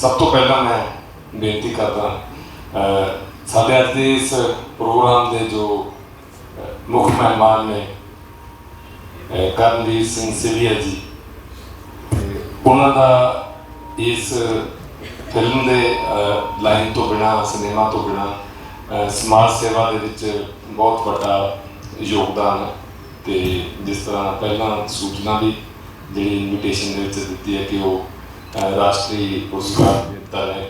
ਸਭ ਤੋਂ ਪਹਿਲਾਂ ਮੈਂ ਬੇਨਤੀ ਕਰਦਾ ਸਾਡੇ ਅੱਜ ਦੇ ਇਸ ਪ੍ਰੋਗਰਾਮ ਦੇ ਜੋ ਮੁੱਖ ਮਹਿਮਾਨ ਨੇ ਕਰਨਵੀਰ ਸਿੰਘ ਸਿਵੀਆ ਜੀ ਉਹਨਾਂ ਦਾ ਇਸ ਫਿਲਮ ਦੇ ਲਾਈਨ ਤੋਂ ਬਿਨਾ, ਸਿਨੇਮਾ ਤੋਂ ਬਿਨਾ ਸਮਾਜ ਸੇਵਾ ਦੇ ਵਿੱਚ ਬਹੁਤ ਵੱਡਾ ਯੋਗਦਾਨ ਹੈ ਤੇ ਜਿਸ ਤਰ੍ਹਾਂ ਪਹਿਲਾਂ ਸੂਚਨਾ ਵੀ ਜਿਹੜੀ ਇਨਵੀਟੇਸ਼ਨ ਦੇ ਵਿੱਚ ਦਿੱਤੀ ਹੈ ਕਿ ਉਹ ਰਾਸ਼ਟਰੀ ਪੁਰਸਕਾਰ ਦਿੱਤਾ ਹੈ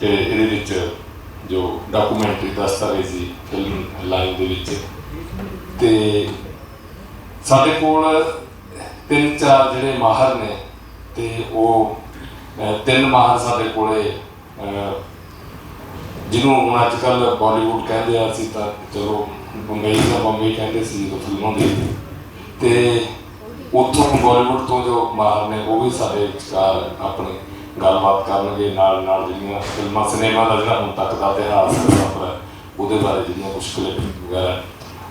ਤੇ ਇਹਦੇ ਵਿੱਚ ਜੋ ਡਾਕੂਮੈਂਟਰੀ ਦਸਤਾਵੇਜ਼ੀ ਫਿਲਮ ਲਾਈਨ ਦੇ ਵਿੱਚ। ਤੇ ਸਾਡੇ ਕੋਲ ਤਿੰਨ ਚਾਰ ਜਿਹੜੇ ਮਾਹਰ ਨੇ ਤੇ ਉਹ ਤਿੰਨ ਮਾਹਰ ਸਾਡੇ ਕੋਲੇ ਜਿਹਨੂੰ ਹੁਣ ਅੱਜ ਕੱਲ ਬਾਲੀਵੁੱਡ ਕਹਿੰਦੇ ਆ ਅਸੀਂ ਤਾਂ ਚਲੋ ਬੰਬਈ ਦਾ ਬੰਬਈ ਕਹਿੰਦੇ ਸੀ, ਉਹ ਫਿਲਮਾਂ ਦੇ ਤੇ ਉੱਥੋਂ ਬਾਲੀਵੁੱਡ ਤੋਂ ਜੋ ਮਾਹਰ ਨੇ ਉਹ ਵੀ ਸਾਡੇ ਵਿਚਕਾਰ ਆਪਣੀ ਗੱਲਬਾਤ ਕਰਨਗੇ ਨਾਲ ਨਾਲ ਜਿਹੜੀਆਂ ਫਿਲਮਾਂ ਸਿਨੇਮਾ ਦਾ ਜਿਹੜਾ ਹੁਣ ਤੱਕ ਦਾ ਇਤਿਹਾਸ ਹੈ ਉਹਦੇ ਬਾਰੇ ਜਿਹੜੀਆਂ ਕੁਝ ਵਗੈਰਾ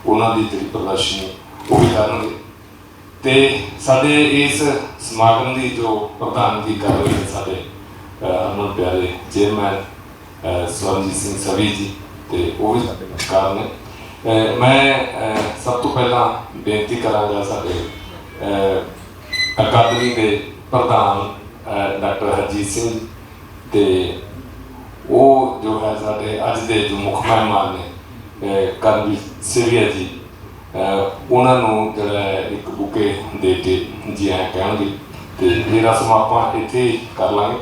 ਉਹਨਾਂ ਦੀ ਜਿਹੜੀ ਪ੍ਰਦਰਸ਼ਨੀ ਉਹ ਵੀ ਕਰਨਗੇ। ਤੇ ਸਾਡੇ ਇਸ ਸਮਾਗਮ ਦੀ ਜੋ ਪ੍ਰਧਾਨਗੀ ਕਰ ਰਹੇ ਨੇ ਸਾਡੇ ਅਮਨ ਪਿਆਰੇ ਚੇਅਰਮੈਨ ਅਹ, ਸਵਰਨਜੀਤ ਸਿੰਘ ਸਵੀ ਜੀ ਤੇ ਉਹ ਵੀ ਸਾਡੇ ਵਿਚਕਾਰ ਨੇ। ਮੈਂ ਸਭ ਤੋਂ ਪਹਿਲਾਂ ਬੇਨਤੀ ਕਰਾਂਗਾ ਸਾਡੇ ਅਕਾਦਮੀ ਦੇ ਪ੍ਰਧਾਨ ਡਾਕਟਰ ਹਰਜੀਤ ਸਿੰਘ ਜੀ ਤੇ ਉਹ ਜੋ ਹੈ ਸਾਡੇ ਅੱਜ ਦੇ ਜੋ ਮੁੱਖ ਮਹਿਮਾਨ ਨੇ ਅਹ, ਕਰਮਵੀਰ ਸਿਵੀਆ ਜੀ ਉਹਨਾਂ ਨੂੰ ਜਿਹੜਾ ਇੱਕ ਬੁਕੇ ਦੇ ਕੇ ਜੀ ਆਇਆਂ ਕਹਿਣਗੇ ਤੇ ਇਹ ਰਸਮ ਆਪਾਂ ਇੱਥੇ ਹੀ ਕਰ ਲਾਂਗੇ।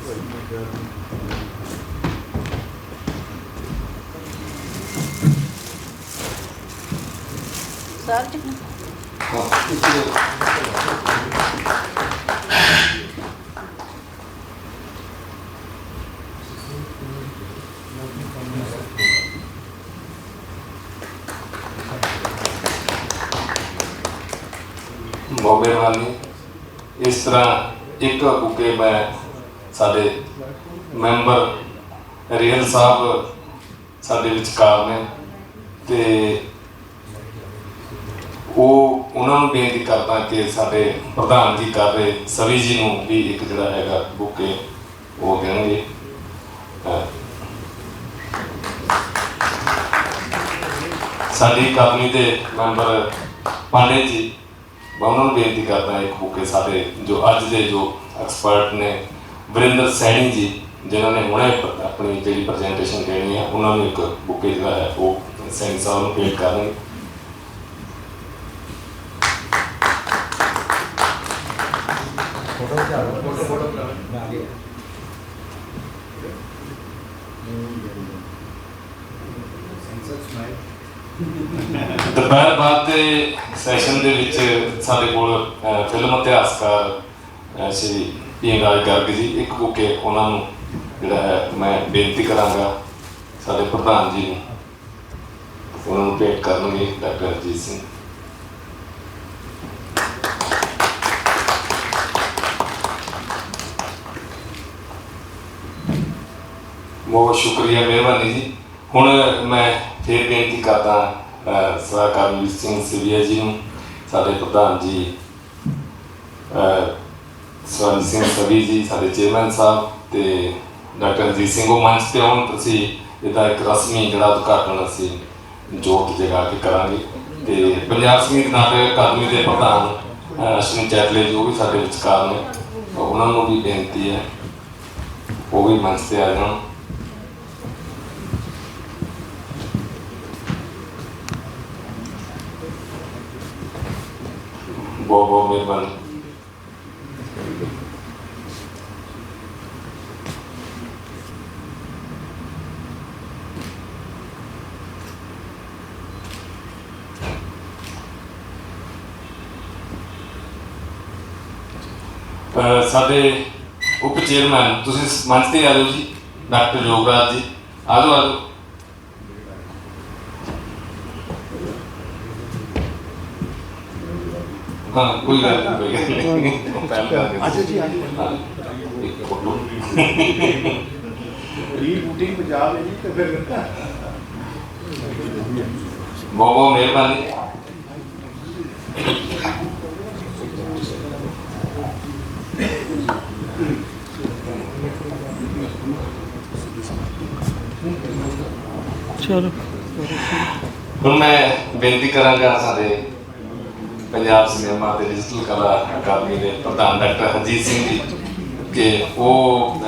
ਸਰ ਜੀ ਹਾਂ, ਇੱਥੇ ਬਹੁਤ ਮਿਹਰਬਾਨੀ ਇਸ ਤਰ੍ਹਾਂ ਇੱਕ ਬੁਕੇ ਮੈਂ ਸਾਡੇ ਮੈਂਬਰ ਰੀਅਲ ਸਾਹਿਬ ਸਾਡੇ ਵਿਚਕਾਰ ਨੇ ਤੇ ਉਹ ਉਹਨਾਂ ਨੂੰ ਬੇਨਤੀ ਕਰਦਾ ਕਿ ਸਾਡੇ ਪ੍ਰਧਾਨ ਜੀ ਕਰ ਰਹੇ, ਸਵੀ ਜੀ ਨੂੰ ਵੀ ਇੱਕ ਜਿਹੜਾ ਹੈਗਾ ਬੁੱਕੇ ਉਹ ਦੇਣਗੇ। ਸਾਡੀ ਅਕਾਦਮੀ ਦੇ ਮੈਂਬਰ ਪਾਂਡੇ ਜੀ, ਮੈਂ ਉਹਨਾਂ ਨੂੰ ਬੇਨਤੀ ਕਰਦਾ ਇੱਕ ਬੁੱਕੇ ਸਾਡੇ ਜੋ ਅੱਜ ਦੇ ਜੋ ਐਕਸਪਰਟ ਨੇ ਵਰਿੰਦਰ ਸੈਣੀ ਜੀ, ਜਿਨ੍ਹਾਂ ਨੇ ਹੁਣੇ ਆਪਣੀ ਜਿਹੜੀ ਪ੍ਰੈਜੈਂਟੇਸ਼ਨ ਦੇਣੀ ਹੈ, ਉਹਨਾਂ ਨੂੰ ਇੱਕ ਬੁਕੇ ਜਿਹੜਾ ਹੈ ਉਹ ਸੈਣੀ ਸਾਹਿਬ ਨੂੰ ਭੇਟ ਕਰਨਗੇ। ਫੋਟੋ ਖਿਚਾ ਲਓ ਫੋਟੋ ਫੋਟੋ ਆ ਗਿਆ ਦੁਪਹਿਰ ਬਾਅਦ ਦੇ ਸੈਸ਼ਨ ਦੇ ਵਿੱਚ ਸਾਡੇ ਕੋਲ ਅਹ, ਫਿਲਮ ਇਤਿਹਾਸਕਾਰ ਅਹ, ਸ਼੍ਰੀ ਪੀ ਰਾਜ ਗਰਗ ਜੀ ਇੱਕ ਬੁਕੇ ਉਹਨਾਂ ਨੂੰ ਜਿਹੜਾ ਹੈ ਮੈਂ ਬੇਨਤੀ ਕਰਾਂਗਾ ਸਾਡੇ ਪ੍ਰਧਾਨ ਜੀ ਨੂੰ ਉਹਨਾਂ ਨੂੰ ਭੇਟ ਕਰਨਗੇ ਡਾਕਟਰ ਅਜੀਤ ਸਿੰਘ। ਬਹੁਤ ਸ਼ੁਕਰੀਆ ਮਿਹਰਬਾਨੀ ਜੀ। ਹੁਣ ਮੈਂ ਫੇਰ ਬੇਨਤੀ ਕਰਦਾ ਅਹ, ਸਰਦਾਰ ਸਿੰਘ ਸਿਵੀਆ ਜੀ ਨੂੰ ਸਾਡੇ ਪ੍ਰਧਾਨ ਜੀ ਅਹ, ਸਵਰਨ ਸਿੰਘ ਸਵੀ ਜੀ ਸਾਡੇ ਚੇਅਰਮੈਨ ਸਾਹਿਬ ਤੇ ਡਾਕਟਰ ਜੀ ਸਿੰਘ ਉਹ ਮੰਚ ਤੇ ਆਉਣ ਤੁਸੀਂ ਇਹਦਾ ਇੱਕ ਰਸਮੀ ਜਿਹੜਾ ਉਦਘਾਟਨ ਅਸੀਂ ਜੋਤ ਜਗਾ ਕੇ ਕਰਾਂਗੇ। ਤੇ ਪੰਜਾਬ ਸੰਗੀਤ ਨਾਟਕ ਅਕਾਦਮੀ ਦੇ ਪ੍ਰਧਾਨ ਅਸ਼ਵਨੀ ਚੈਤਲੇ ਜੋ ਵੀ ਸਾਡੇ ਵਿਚਕਾਰ ਨੇ। ਉਹਨਾਂ ਨੂੰ ਵੀ ਬੇਨਤੀ ਹੈ ਉਹ ਵੀ ਮੰਚ ਤੇ ਆ ਜਾਣ। ਬਹੁਤ ਬਹੁਤ ਮਿਹਰਬਾਨੀ ਅਹ ਸਾਡੇ ਉਪ ਚੇਅਰਮੈਨ ਤੁਸੀਂ ਮੰਚ ਤੇ ਆ ਜਾਓ ਜੀ, ਡਾਕਟਰ ਯੋਗਰਾਜ ਜੀ। ਆ ਜਾਓ ਆ ਜਾਓ। ਹਾਂ ਕੋਈ ਗੱਲ ਨਹੀਂ ਕੋਈ ਗੱਲ ਨਹੀਂ ਪਹਿਲਾਂ ਕਰ ਦਿਓ। ਅੱਛਾ ਜੀ, ਹਾਂਜੀ। ਹਾਂ, ਇੱਕ ਫੋਟੋ ਰੀ ਬੂਟਿੰਗ ਪੰਜਾਬ ਹੈ ਜੀ ਤੇ ਫਿਰ ਬਹੁਤ ਬਹੁਤ ਮਿਹਰਬਾਨੀ ਚਲੋ ਹੁਣ ਮੈਂ ਬੇਨਤੀ ਕਰਾਂਗਾ ਸਾਡੇ ਪੰਜਾਬ ਸਿਨੇਮਾ ਤੇ ਡਿਜੀਟਲ ਕਲਾ ਅਕਾਦਮੀ ਦੇ ਪ੍ਰਧਾਨ ਡਾਕਟਰ ਹਰਜੀਤ ਸਿੰਘ ਜੀ ਕਿ ਉਹ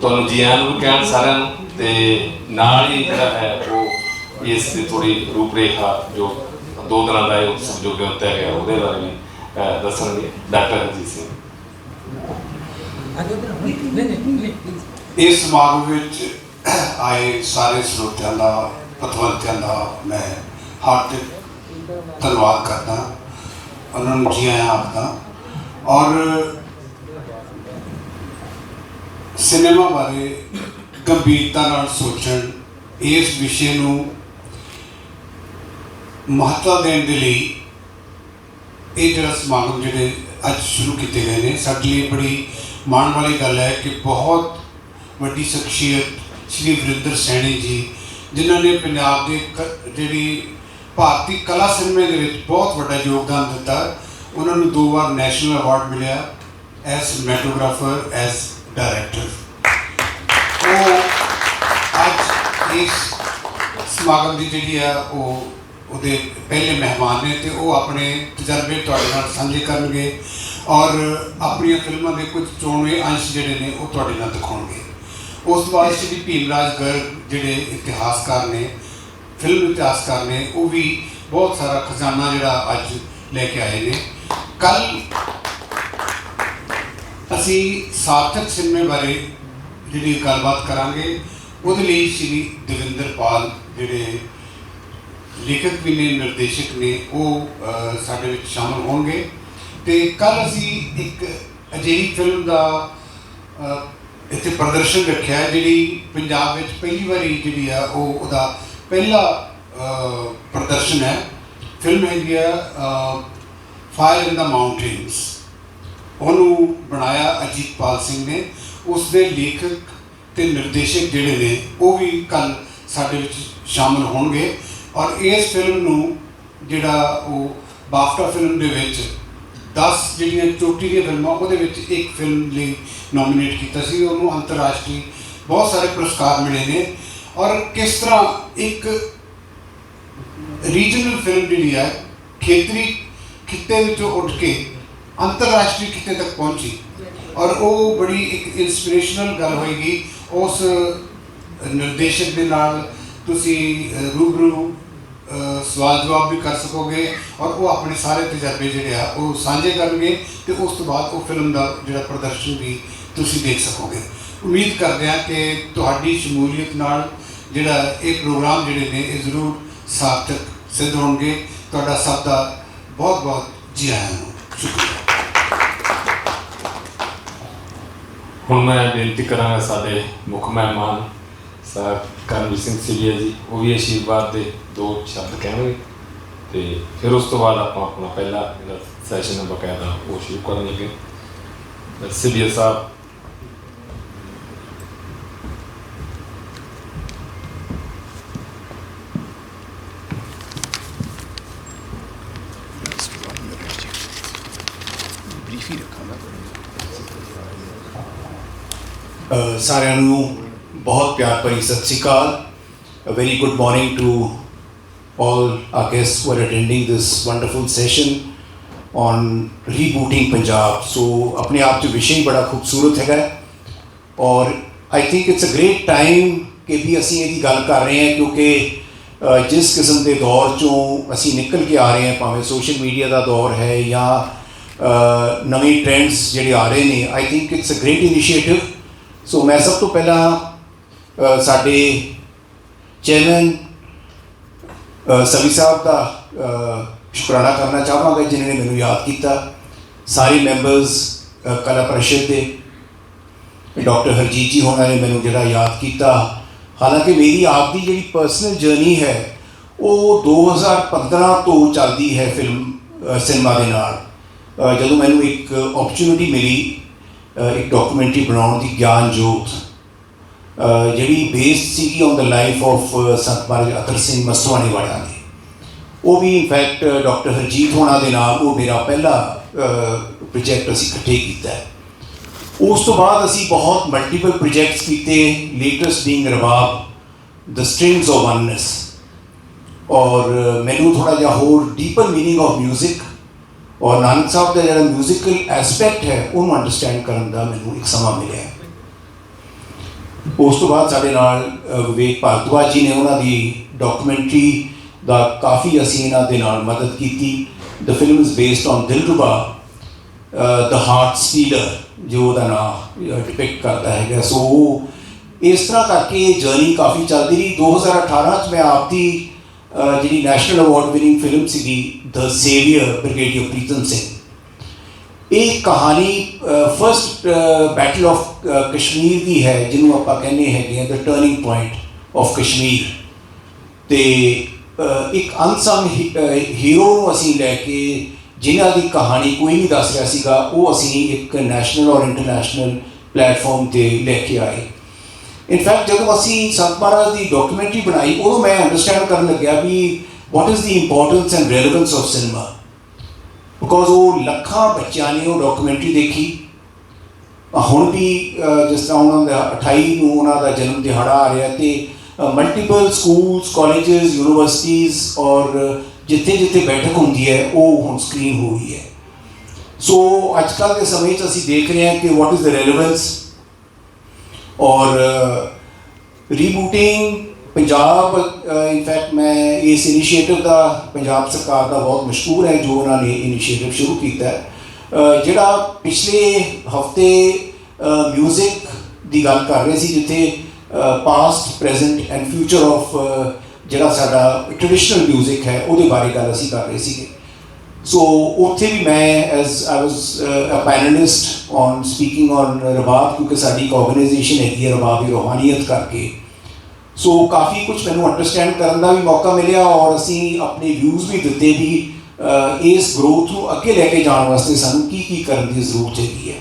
ਤੁਹਾਨੂੰ ਜੀ ਆਇਆਂ ਨੂੰ ਕਹਿਣ ਸਾਰਿਆਂ ਨੂੰ ਤੇ ਨਾਲ ਹੀ ਜਿਹੜਾ ਹੈ ਉਹ ਇਸ ਦੀ ਥੋੜੀ ਰੂਪਰੇਖਾ ਜੋ ਦੋ ਦਿਨਾਂ ਦਾ ਇਹ ਉਤਸਵ ਜੋ ਕਿ ਉੱਤੇ ਗਿਆ ਉਹਦੇ ਬਾਰੇ ਵੀ ਦੱਸਣਗੇ ਡਾਕਟਰ ਹਰਜੀਤ ਸਿੰਘ। ਇਸ ਸਮਾਗਮ ਵਿੱਚ ਆਏ ਸਾਰੇ ਸਰੋਤਿਆਂ ਦਾ ਪਤਵੰਤਿਆਂ ਦਾ ਮੈਂ ਹਾਰਦਿਕ ਧੰਨਵਾਦ ਕਰਦਾ। ਉਹਨਾਂ ਨੂੰ ਜੀ ਆਇਆਂ ਆਖਦਾ ਔਰ ਸਿਨੇਮਾ ਬਾਰੇ ਗੰਭੀਰਤਾ ਨਾਲ ਸੋਚਣ, ਇਸ ਵਿਸ਼ੇ ਨੂੰ ਮਹੱਤਵ ਦੇਣ ਦੇ ਲਈ ਇਹ ਜਿਹੜਾ ਸਮਾਗਮ ਜਿਹੜੇ ਅੱਜ ਸ਼ੁਰੂ ਕੀਤੇ ਗਏ ਨੇ, ਸਾਡੇ ਲਈ ਬੜੀ ਮਾਣ ਵਾਲੀ ਗੱਲ ਹੈ ਕਿ ਬਹੁਤ ਵੱਡੀ ਸ਼ਖਸੀਅਤ ਸ਼੍ਰੀ ਵਰਿੰਦਰ ਸੈਣੀ ਜੀ, ਜਿਨ੍ਹਾਂ ਨੇ ਪੰਜਾਬ ਦੇ ਕ- ਜਿਹੜੀ ਭਾਰਤੀ ਕਲਾ ਸਿਨੇਮੇ ਦੇ ਵਿੱਚ ਬਹੁਤ ਵੱਡਾ ਯੋਗਦਾਨ ਦਿੱਤਾ। ਉਹਨਾਂ ਨੂੰ ਦੋ ਵਾਰ ਨੈਸ਼ਨਲ ਅਵਾਰਡ ਮਿਲਿਆ ਐਸ ਮੈਟੋਗ੍ਰਾਫਰ ਐਸ ਡਾਇਰੈਕਟਰ। ਉਹ ਅੱਜ ਇਸ ਸਮਾਗਮ ਦੀ ਜਿਹੜੀ ਆ, ਉਹ ਉਹਦੇ ਪਹਿਲੇ ਮਹਿਮਾਨ ਨੇ ਤੇ ਉਹ ਆਪਣੇ ਤਜਰਬੇ ਤੁਹਾਡੇ ਨਾਲ ਸਾਂਝੇ ਕਰਨਗੇ ਔਰ ਆਪਣੀਆਂ ਫਿਲਮਾਂ ਦੇ ਕੁਝ ਚੋਣਵੇਂ ਅੰਸ਼ ਜਿਹੜੇ ਨੇ, ਉਹ ਤੁਹਾਡੇ ਨਾਲ ਦਿਖਾਉਣਗੇ। ਉਸ ਤੋਂ ਬਾਅਦ ਸ਼੍ਰੀ ਭੀਮਰਾਜ ਗਰਗ ਜਿਹੜੇ ਇਤਿਹਾਸਕਾਰ ਨੇ ਫਿਲਮ ਇਤਿਹਾਸਕਾਰ ਨੇ, ਉਹ ਵੀ ਬਹੁਤ ਸਾਰਾ ਖਜ਼ਾਨਾ ਜਿਹੜਾ ਅੱਜ ਲੈ ਕੇ ਆਏ ਨੇ। ਕੱਲ ਅਸੀਂ ਸਾਰਥਕ ਸਿਨੇਮੇ ਬਾਰੇ ਜਿਹੜੀ ਗੱਲਬਾਤ ਕਰਾਂਗੇ, ਉਹਦੇ ਲਈ ਸ਼੍ਰੀ ਦਵਿੰਦਰ ਪਾਲ ਜਿਹੜੇ ਲੇਖਕ ਵੀ ਨੇ, ਨਿਰਦੇਸ਼ਕ ਨੇ, ਉਹ ਸਾਡੇ ਵਿੱਚ ਸ਼ਾਮਲ ਹੋਣਗੇ। ਤੇ ਕੱਲ ਅਸੀਂ ਇੱਕ ਅਜਿਹੀ ਫਿਲਮ ਦਾ ਇੱਥੇ ਪ੍ਰਦਰਸ਼ਨ ਰੱਖਿਆ ਜਿਹੜੀ ਪੰਜਾਬ ਵਿੱਚ ਪਹਿਲੀ ਵਾਰੀ ਜਿਹੜੀ ਆ, ਉਹ ਉਹਦਾ ਪਹਿਲਾ ਪ੍ਰਦਰਸ਼ਨ ਹੈ। ਫਿਲਮ ਹੈਗੀ ਆ ਫਾਇਰ ਇਨ ਦਾ ਮਾਊਂਟੇਨਸ ਉਹਨੂੰ ਬਣਾਇਆ ਅਜੀਤਪਾਲ ਸਿੰਘ ਨੇ। ਉਸ ਦੇ ਲੇਖਕ ਤੇ ਨਿਰਦੇਸ਼ਕ ਜਿਹੜੇ ਨੇ, ਉਹ ਵੀ ਕੱਲ ਸਾਡੇ ਵਿੱਚ ਸ਼ਾਮਲ ਹੋਣਗੇ। ਔਰ ਇਸ ਫਿਲਮ ਨੂੰ ਜਿਹੜਾ ਉਹ ਬਾਫਟਾ ਫਿਲਮ ਦੇ ਵਿੱਚ 10 ਜਿਹੜੀਆਂ ਚੋਟੀ ਦੀਆਂ ਫਿਲਮਾਂ, ਉਹਦੇ ਵਿੱਚ ਇੱਕ ਫਿਲਮ ਲਈ ਨੋਮੀਨੇਟ ਕੀਤਾ ਸੀ। ਉਹਨੂੰ ਅੰਤਰਰਾਸ਼ਟਰੀ ਬਹੁਤ ਸਾਰੇ ਪੁਰਸਕਾਰ ਮਿਲੇ ਨੇ। ਔਰ ਕਿਸ ਤਰ੍ਹਾਂ ਇੱਕ ਰੀਜਨਲ ਫਿਲਮ ਜਿਹੜੀ ਹੈ, ਖੇਤਰੀ ਖਿੱਤੇ ਵਿੱਚੋਂ ਉੱਠ ਕੇ ਅੰਤਰਰਾਸ਼ਟਰੀ ਖਿੱਤੇ ਤੱਕ ਪਹੁੰਚੀ। ਔਰ ਉਹ ਬੜੀ ਇੱਕ ਇਨਸਪੀਰੇਸ਼ਨਲ ਗੱਲ ਹੋਏਗੀ। ਉਸ ਨਿਰਦੇਸ਼ਕ ਦੇ ਨਾਲ ਤੁਸੀਂ ਰੂਬਰੂ ਸਵਾਲ ਜਵਾਬ ਵੀ ਕਰ ਸਕੋਗੇ ਔਰ ਉਹ ਆਪਣੇ ਸਾਰੇ ਤਜਰਬੇ ਜਿਹੜੇ ਆ, ਉਹ ਸਾਂਝੇ ਕਰਨਗੇ ਤੇ ਉਸ ਤੋਂ ਬਾਅਦ ਉਹ ਫਿਲਮ ਦਾ ਜਿਹੜਾ ਪ੍ਰਦਰਸ਼ਨ ਵੀ ਤੁਸੀਂ ਦੇਖ ਸਕੋਗੇ। ਉਮੀਦ ਕਰਦੇ ਹਾਂ ਕਿ ਤੁਹਾਡੀ ਸ਼ਮੂਲੀਅਤ ਨਾਲ ਜਿਹੜਾ ਇਹ ਪ੍ਰੋਗਰਾਮ ਜਿਹੜੇ ਨੇ, ਇਹ ਜ਼ਰੂਰ ਸਾਰਥਕ ਸਿੱਧ ਹੋਣਗੇ। ਤੁਹਾਡਾ ਸਭ ਦਾ ਬਹੁਤ ਬਹੁਤ ਜੀ ਆਇਆਂ ਨੂੰ ਸ਼ੁਕਰੀਆ। ਹੁਣ ਮੈਂ ਬੇਨਤੀ ਕਰਾਂਗਾ ਸਾਡੇ ਮੁੱਖ ਮਹਿਮਾਨ, ਸਰ ਕਰਮਜੀਤ ਸਿੰਘ ਸਿਲੀਆ ਜੀ, ਉਹ ਵੀ ਆਸ਼ੀਰਵਾਦ ਦੇ ਦੋ ਸ਼ਬਦ ਕਹਿਣਗੇ ਤੇ ਫਿਰ ਉਸ ਤੋਂ ਬਾਅਦ ਆਪਾਂ ਆਪਣਾ ਪਹਿਲਾ ਜਿਹੜਾ ਸੈਸ਼ਨ ਹੈ ਬਕਾਇਦਾ ਉਹ ਸ਼ੁਰੂ ਕਰਨ ਲੱਗੇ। ਸਿਲੀਆ ਸਾਹਿਬ ਅ, ਸਾਰਿਆਂ ਨੂੰ ਬਹੁਤ ਪਿਆਰ ਭਰੀ ਸਤਿ ਸ੍ਰੀ ਅਕਾਲ a very good morning to all our guests who are attending this wonderful session on rebooting Punjab. So ਆਪਣੇ ਆਪ 'ਚ ਵਿਸ਼ੇ ਹੀ ਬੜਾ ਖੂਬਸੂਰਤ ਹੈਗਾ ਹੈ। ਔਰ I think it's a great time ਕਿ ਵੀ ਅਸੀਂ ਇਹਦੀ ਗੱਲ ਕਰ ਰਹੇ ਹਾਂ ਕਿਉਂਕਿ ਅ, ਜਿਸ ਕਿਸਮ ਦੇ ਦੌਰ ਚੋਂ ਅਸੀਂ ਨਿਕਲ ਕੇ ਆ ਰਹੇ ਹਾਂ ਭਾਵੇਂ ਸੋਸ਼ਲ ਮੀਡੀਆ ਦਾ ਦੌਰ ਹੈ ਜਾਂ ਅ, ਨਵੇਂ ਟ੍ਰੈਂਡਸ ਜਿਹੜੇ ਆ ਰਹੇ ਨੇ I think it's a great initiative so ਮੈਂ ਸਭ ਤੋਂ ਪਹਿਲਾਂ ਸਾਡੇ ਚੇਅਰਮੈਨ ਸਵੀ ਸਾਹਿਬ ਦਾ ਸ਼ੁਕਰਾਨਾ ਕਰਨਾ ਚਾਹਾਂਗਾ, ਜਿਨ੍ਹਾਂ ਨੇ ਮੈਨੂੰ ਯਾਦ ਕੀਤਾ। ਸਾਰੇ ਮੈਂਬਰਸ ਕਲਾ ਪਰਿਸ਼ਦ ਦੇ, ਡਾਕਟਰ ਹਰਜੀਤ ਜੀ ਹੋਣਾ ਨੇ ਮੈਨੂੰ ਜਿਹੜਾ ਯਾਦ ਕੀਤਾ। ਹਾਲਾਂਕਿ ਮੇਰੀ ਆਪ ਦੀ ਜਿਹੜੀ ਪਰਸਨਲ ਜਰਨੀ ਹੈ, ਉਹ 2015 ਤੋਂ ਚੱਲਦੀ ਹੈ ਫਿਲਮ ਸਿਨੇਮਾ ਦੇ ਨਾਲ। ਜਦੋਂ ਮੈਨੂੰ ਇੱਕ ਓਪਰਚ्युनिटी ਮਿਲੀ ਇੱਕ ਡਾਕੂਮੈਂਟਰੀ ਬਣਾਉਣ ਦੀ ਗਿਆਨ ਜੋਤ ਜਿਹੜੀ ਬੇਸਡ ਸੀਗੀ ਔਨ ਦ ਲਾਈਫ ਆਫ ਸੰਤ ਮਹਾਰਾਜ ਅਤਰ ਸਿੰਘ ਮਸਤਵਾਣੀ ਵਾਲਾ ਨੇ ਉਹ ਵੀ ਇਨਫੈਕਟ ਡਾਕਟਰ ਹਰਜੀਤ ਹੋਣਾ ਦੇ ਨਾਲ ਉਹ ਮੇਰਾ ਪਹਿਲਾ ਪ੍ਰੋਜੈਕਟ ਅਸੀਂ ਇਕੱਠੇ ਕੀਤਾ ਉਸ ਤੋਂ ਬਾਅਦ ਅਸੀਂ ਬਹੁਤ ਮਲਟੀਪਲ ਪ੍ਰੋਜੈਕਟਸ ਕੀਤੇ latest being Rabab the strings of oneness ਔਰ ਮੈਨੂੰ ਥੋੜਾ ਜਿਹਾ ਹੋਰ ਡੀਪਰ ਮੀਨਿੰਗ ਆਫ 뮤직 ਔਰ ਨਾਨਕ ਸਾਹਿਬ ਦਾ ਜਿਹੜਾ 뮤지컬 ਐਸਪੈਕਟ ਹੈ ਉਹਨੂੰ ਅੰਡਰਸਟੈਂਡ ਕਰਨ ਦਾ ਮੈਨੂੰ ਇੱਕ ਸਮਾਂ ਮਿਲਿਆ ਉਸ ਤੋਂ ਬਾਅਦ ਸਾਡੇ ਨਾਲ ਅ, ਵਿਵੇਕ ਭਾਰਦਵਾਜ ਜੀ ਨੇ ਉਹਨਾਂ ਦੀ ਡਾਕੂਮੈਂਟਰੀ ਦਾ ਕਾਫੀ ਅਸੀਂ ਇਹਨਾਂ ਦੇ ਨਾਲ ਮਦਦ ਕੀਤੀ the film is based on Dilruba the Heart Stealer ਜੋ ਉਹਦਾ ਨਾਮ ਡਿਪਿਕਟ ਕਰਦਾ ਹੈਗਾ ਸੋ ਉਹ ਇਸ ਤਰ੍ਹਾਂ ਕਰਕੇ ਇਹ ਜਰਨੀ ਕਾਫੀ ਚੱਲਦੀ ਰਹੀ 2018 ਚ ਮੈਂ ਆਪ ਦੀ ਅ, ਜਿਹੜੀ ਨੈਸ਼ਨਲ ਅਵਾਰਡ ਵਿਨਿੰਗ ਫਿਲਮ ਸੀਗੀ the saviour brigadier Pritam Singh ਇਹ ਕਹਾਣੀ ਫਰਸਟ ਬੈਟਲ ਆਫ ਕਸ਼ਮੀਰ ਦੀ ਹੈ, ਜਿਹਨੂੰ ਆਪਾਂ ਕਹਿੰਦੇ ਹੈਗੇ ਆ the turning point of Kashmir ਤੇ ਇੱਕ ਅਨਸੰਗ ਹੀਰੋ ਨੂੰ ਅਸੀਂ ਲੈ ਕੇ ਜਿਨ੍ਹਾਂ ਦੀ ਕਹਾਣੀ ਕੋਈ ਨਹੀਂ ਦੱਸ ਰਿਹਾ ਸੀਗਾ, ਉਹ ਅਸੀਂ ਇੱਕ ਨੈਸ਼ਨਲ ਔਰ ਇੰਟਰਨੈਸ਼ਨਲ ਪਲੇਟਫਾਰਮ ਤੇ ਲੈ ਕੇ ਆਏ। ਇਨਫੈਕਟ ਜਦੋਂ ਅਸੀਂ ਸੰਤ ਮਹਾਰਾਜ ਦੀ ਡਾਕੂਮੈਂਟਰੀ ਬਣਾਈ, ਉਦੋਂ ਮੈਂ ਅੰਡਰਸਟੈਂਡ ਕਰਨ ਲੱਗਿਆ ਵੀ what is the importance and relevance of cinema because ਉਹ ਲੱਖਾਂ ਬੱਚਿਆਂ ਨੇ ਉਹ ਡਾਕੂਮੈਂਟਰੀ ਦੇਖੀ ਹੁਣ ਵੀ ਜਿਸ ਤਰ੍ਹਾਂ ਉਹਨਾਂ ਦਾ 28 ਨੂੰ ਉਹਨਾਂ ਦਾ ਜਨਮ ਦਿਹਾੜਾ ਆ ਰਿਹਾ ਤੇ ਮਲਟੀਪਲ ਸਕੂਲਸ ਕਾਲਜਸ ਯੂਨੀਵਰਸਿਟੀਜ਼ ਔਰ ਜਿੱਥੇ ਜਿੱਥੇ ਬੈਠਕ ਹੁੰਦੀ ਹੈ ਉਹ ਹੁਣ ਸਕਰੀਨ ਹੋ ਰਹੀ ਹੈ ਸੋ ਅੱਜ ਕੱਲ੍ਹ ਦੇ ਸਮੇਂ 'ਚ ਅਸੀਂ ਦੇਖ ਰਹੇ ਹਾਂ ਕਿ ਵਾਟ ਇਜ਼ ਦ ਰੈਲੇਵੈਂਸ ਔਰ ਰੀਬੂਟਿੰਗ ਪੰਜਾਬ ਇਨਫੈਕਟ ਮੈਂ ਇਸ ਇਨੀਸ਼ੀਏਟਿਵ ਦਾ ਪੰਜਾਬ ਸਰਕਾਰ ਦਾ ਬਹੁਤ ਮਸ਼ਹੂਰ ਹੈ ਜੋ ਉਹਨਾਂ ਨੇ ਇਨੀਸ਼ੀਏਟਿਵ ਸ਼ੁਰੂ ਕੀਤਾ ਹੈ ਅ, ਜਿਹੜਾ ਪਿਛਲੇ ਹਫਤੇ 뮤직 ਦੀ ਗੱਲ ਕਰ ਰਹੇ ਸੀ ਜਿੱਥੇ past present and future of ਜਿਹੜਾ ਸਾਡਾ ਟ੍ਰੈਡੀਸ਼ਨਲ 뮤직 ਹੈ ਉਹਦੇ ਬਾਰੇ ਗੱਲ ਅਸੀਂ ਕਰ ਰਹੇ ਸੀਗੇ ਸੋ ਉੱਥੇ ਵੀ ਮੈਂ as I was a panelist on speaking on rabab ਕਿਉਂਕਿ ਸਾਡੀ ਇੱਕ ਆਰਗੇਨਾਈਜੇਸ਼ਨ ਹੈਗੀ ਹੈ ਰਬਾਬੀ ਰੋਹਾਨੀਅਤ ਕਰਕੇ ਸੋ ਕਾਫੀ ਕੁਝ ਮੈਨੂੰ ਅੰਡਰਸਟੈਂਡ ਕਰਨ ਦਾ ਵੀ ਮੌਕਾ ਮਿਲਿਆ ਔਰ ਅਸੀਂ ਆਪਣੇ ਵਿਊਜ਼ ਵੀ ਦਿੱਤੇ ਵੀ ਇਸ ਗਰੋਥ ਨੂੰ ਅੱਗੇ ਲੈ ਕੇ ਜਾਣ ਵਾਸਤੇ ਸਾਨੂੰ ਕੀ ਕੀ ਕਰਨ ਦੀ ਜ਼ਰੂਰਤ ਹੈਗੀ ਹੈ।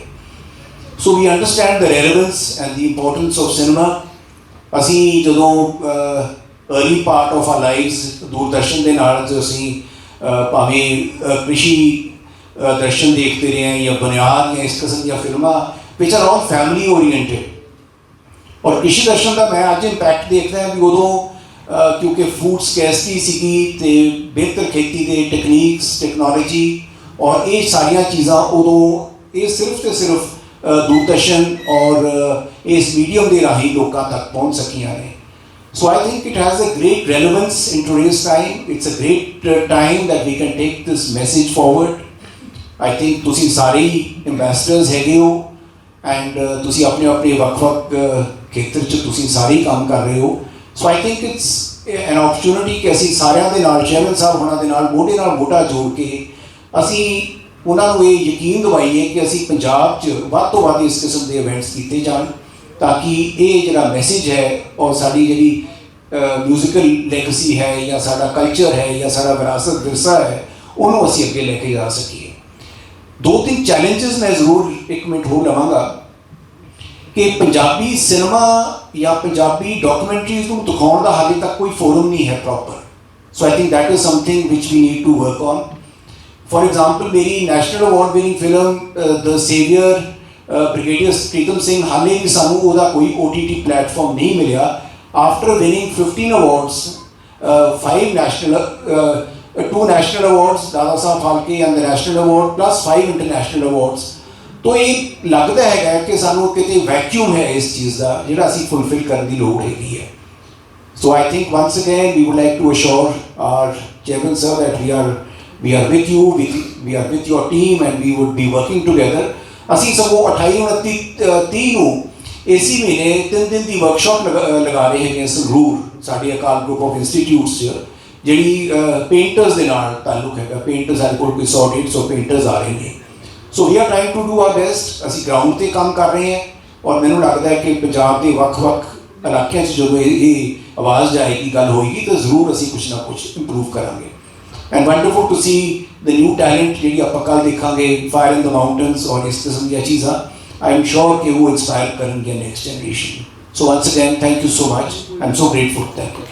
So we understand the relevance and the importance of cinema ਅਸੀਂ ਜਦੋਂ early part of our lives Doordarshan ਦੇ ਨਾਲ ਜੋ ਅਸੀਂ ਭਾਵੇਂ ਕ੍ਰਿਸ਼ੀ ਦਰਸ਼ਨ ਦੇਖਦੇ ਰਹੇ ਜਾਂ ਬੁਨਿਆਦ ਜਾਂ ਇਸ ਕਿਸਮ ਦੀਆਂ ਫਿਲਮਾਂ ਵਿਚ ਆਰ ਆਲ ਫੈਮਿਲੀ ਓਰੀਐਂਟਡ ਔਰ ਕ੍ਰਿਸ਼ੀ ਦਰਸ਼ਨ ਦਾ ਮੈਂ ਅੱਜ ਇੰਪੈਕਟ ਦੇਖਦਾ ਹਾਂ ਵੀ ਉਦੋਂ ਅ, ਕਿਉਂਕਿ ਫੂਡ ਸਕੈਸਿਟੀ ਸੀਗੀ ਤੇ ਬਿਹਤਰ ਖੇਤੀ ਦੇ ਟੈਕਨੀਕਸ ਟੈਕਨੋਲੋਜੀ ਔਰ ਇਹ ਸਾਰੀਆਂ ਚੀਜ਼ਾਂ ਉਦੋਂ ਇਹ ਸਿਰਫ ਤੇ ਸਿਰਫ ਅ, ਦੂਰਦਰਸ਼ਨ ਔਰ ਅ, ਇਸ ਮੀਡੀਅਮ ਦੇ ਰਾਹੀਂ ਲੋਕਾਂ ਤੱਕ ਪਹੁੰਚ ਸਕੀਆਂ ਨੇ So I think it has a great relevance in today's time. It's a great uh, time that we can take this message forward. I think ਤੁਸੀਂ ਸਾਰੇ ਹੀ ambassadors ਹੈਗੇ ਹੋ ਐਂਡ ਤੁਸੀਂ ਆਪਣੇ ਆਪਣੇ ਵੱਖ-ਵੱਖ uh, ਖੇਤਰ 'ਚ ਤੁਸੀਂ ਸਾਰੇ ਕੰਮ ਕਰ ਰਹੇ ਹੋ। So I think it's an opportunity ਕਿ ਅਸੀਂ ਸਾਰਿਆਂ ਦੇ ਨਾਲ ਚੇਅਰਮੈਨ ਸਾਹਿਬ ਹੋਣਾ ਦੇ ਨਾਲ, ਮੋਢੇ ਨਾਲ ਮੋਢਾ ਜੋੜ ਕੇ ਅਸੀਂ ਉਹਨਾਂ ਨੂੰ ਇਹ ਯਕੀਨ ਦਿਵਾਈਏ ਕਿ ਅਸੀਂ ਪੰਜਾਬ 'ਚ ਵੱਧ ਤੋਂ ਵੱਧ ਇਸ ਕਿਸਮ ਦੇ ਇਵੈਂਟਸ ਕੀਤੇ ਜਾਣ ਤਾਂ ਕਿ ਇਹ ਜਿਹੜਾ ਮੈਸੇਜ ਹੈ ਔਰ ਸਾਡੀ ਜਿਹੜੀ ਮਿਊਜ਼ੀਕਲ ਲੈਗੇਸੀ ਹੈ ਜਾਂ ਸਾਡਾ ਕਲਚਰ ਹੈ ਜਾਂ ਸਾਡਾ ਵਿਰਾਸਤ ਵਿਰਸਾ ਹੈ, ਉਹਨੂੰ ਅਸੀਂ ਅੱਗੇ ਲੈ ਕੇ ਜਾ ਸਕੀਏ। ਦੋ ਤਿੰਨ ਚੈਲੰਜਸ ਮੈਂ ਜ਼ਰੂਰ ਇੱਕ ਮਿੰਟ ਹੋ ਲਵਾਂਗਾ। ਕਿ ਪੰਜਾਬੀ ਸਿਨੇਮਾ ਜਾਂ ਪੰਜਾਬੀ ਡਾਕੂਮੈਂਟਰੀਜ਼ ਨੂੰ ਦਿਖਾਉਣ ਦਾ ਹਾਲੇ ਤੱਕ ਕੋਈ ਫੋਰਮ ਨਹੀਂ ਹੈ proper so I think that is something which we need to work on for example ਮੇਰੀ national award winning film the saviour brigadier Pritam Singh ਹਾਲੇ ਵੀ ਸਾਨੂੰ ਉਹਦਾ ਕੋਈ OTT ਪਲੇਟਫਾਰਮ ਨਹੀਂ ਮਿਲਿਆ। After winning 15 awards 5 national two national awards Dada Saheb Phalke and the national award plus 5 international awards ਤੋਂ ਇਹ ਲੱਗਦਾ ਹੈਗਾ ਕਿ ਸਾਨੂੰ ਕਿਤੇ ਵੈਕਿਊਮ ਹੈ ਇਸ ਚੀਜ਼ ਦਾ ਜਿਹੜਾ ਅਸੀਂ ਫੁੱਲਫਿਲ ਕਰਨ ਦੀ ਲੋੜ ਹੈਗੀ ਹੈ। So I think once again we would like to assure our chairman sir that we are we are with you, with, we are with your team and we would be working together. ਅਸੀਂ ਸਗੋਂ 28 29 ਅ, 30 ਨੂੰ ਇਸੀ ਮਹੀਨੇ ਤਿੰਨ ਦਿਨ ਦੀ workshop ਲਗਾ ਰਹੇ ਹੈਗੇ ਸੰਗਰੂਰ ਸਾਡੇ ਅਕਾਲ ਗਰੁੱਪ ਆਫ ਇੰਸਟੀਟਿਊਟਸ 'ਚ ਜਿਹੜੀ ਪੇਂਟਰਸ ਦੇ ਨਾਲ ਤਾਲੁਕ ਹੈਗਾ। ਪੇਂਟਰਸ ਸਾਡੇ ਕੋਲ ਕੋਈ 100 150 ਪੇਂਟਰਸ ਆ ਰਹੇ ਨੇ। So we are trying to do our best ਅਸੀਂ ਗਰਾਊਂਡ ਤੇ ਕੰਮ ਕਰ ਰਹੇ ਹਾਂ ਔਰ ਮੈਨੂੰ ਲੱਗਦਾ ਹੈ ਕਿ ਪੰਜਾਬ ਦੇ ਵੱਖ-ਵੱਖ ਇਲਾਕਿਆਂ 'ਚ ਜਦੋਂ ਇਹ ਆਵਾਜ਼ ਜਾਏਗੀ, ਗੱਲ ਹੋਏਗੀ, ਤਾਂ ਜ਼ਰੂਰ ਅਸੀਂ ਕੁਝ ਨਾ ਕੁਝ ਇੰਪਰੂਵ ਕਰਾਂਗੇ। And wonderful to see the new talent ਜਿਹੜੀ ਆਪਾਂ ਕੱਲ ਦੇਖਾਂਗੇ ਫਾਇਰ ਇਨ ਦ ਮਾਊਂਟਨਸ ਔਰ ਇਸ ਕਿਸਮ ਦੀਆਂ ਚੀਜ਼ਾਂ। ਆਈ ਐਮ ਸ਼ੋਰ ਕਿ ਉਹ ਇਨਸਪਾਇਰ ਕਰਨਗੇ next generation so once again thank you so much I am so grateful thank you